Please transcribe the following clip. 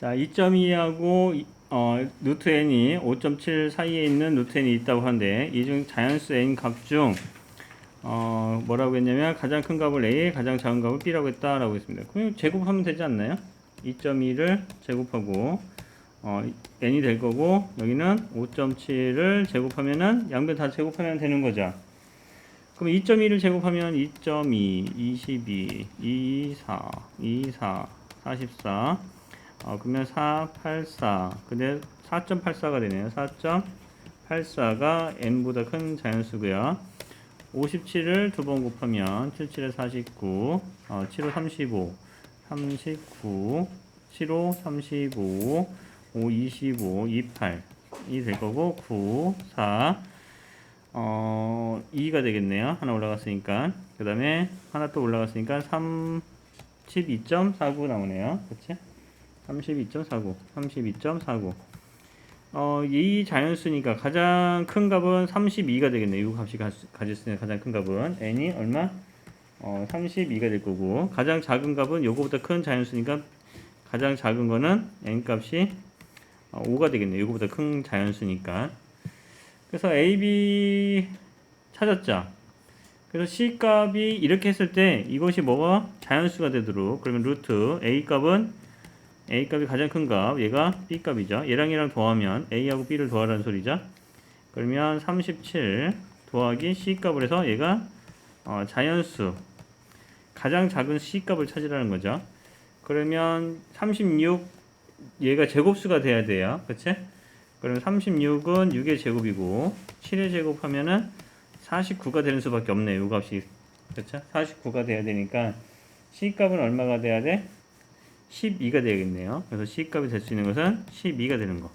자, 2.2하고 어, 루트 n이 5.7 사이에 있는 루트 n이 있다고 하는데 이 중 자연수 n 값중 어, 뭐라고 했냐면 가장 큰 값을 a, 가장 작은 값을 b라고 했다라고 했습니다. 그럼 제곱하면 되지 않나요? 2.2를 제곱하고 어, n이 될 거고 여기는 5.7을 제곱하면은 양변 다 제곱하면 되는 거죠. 그럼 2.2를 제곱하면 2.2, 22, 24, 24, 44. 어, 그러면 4, 8, 4. 근데 4.84가 되네요. 4.84가 n보다 큰 자연수고요. 57을 두 번 곱하면 7, 7에 49, 어, 7호 35, 39, 7호 35, 5, 25, 28. 이 될 거고 9, 4, 어, 2가 되겠네요. 하나 올라갔으니까. 그 다음에 하나 또 올라갔으니까 32.49 나오네요. 그치? 32.49. 32.49. 어, 이 자연수니까 가장 큰 값은 32가 되겠네요. 이 값이 가, 가질 수 있는 가장 큰 값은 n이 얼마? 어, 32가 될 거고 가장 작은 값은 요거보다 큰 자연수니까 가장 작은 거는 n 값이 어, 5가 되겠네요. 요거보다 큰 자연수니까. 그래서 a, b 찾았죠. 그래서 c 값이 이렇게 했을 때 이것이 뭐가 자연수가 되도록 그러면 루트 a 값은 a 값이 가장 큰 값, 얘가 b 값이죠. 얘랑 얘랑 더하면 a하고 b를 더하라는 소리죠. 그러면 37 더하기 c 값을 해서 얘가 어, 자연수 가장 작은 c 값을 찾으라는 거죠. 그러면 36 얘가 제곱수가 돼야 돼요. 그치? 그러면 36은 6의 제곱이고 7의 제곱하면은 49가 되는 수밖에 없네요. 이 값이 그렇죠? 49가 돼야 되니까 c 값은 얼마가 돼야 돼? 12가 되겠네요. 그래서 C 값이 될 수 있는 것은 12가 되는 거.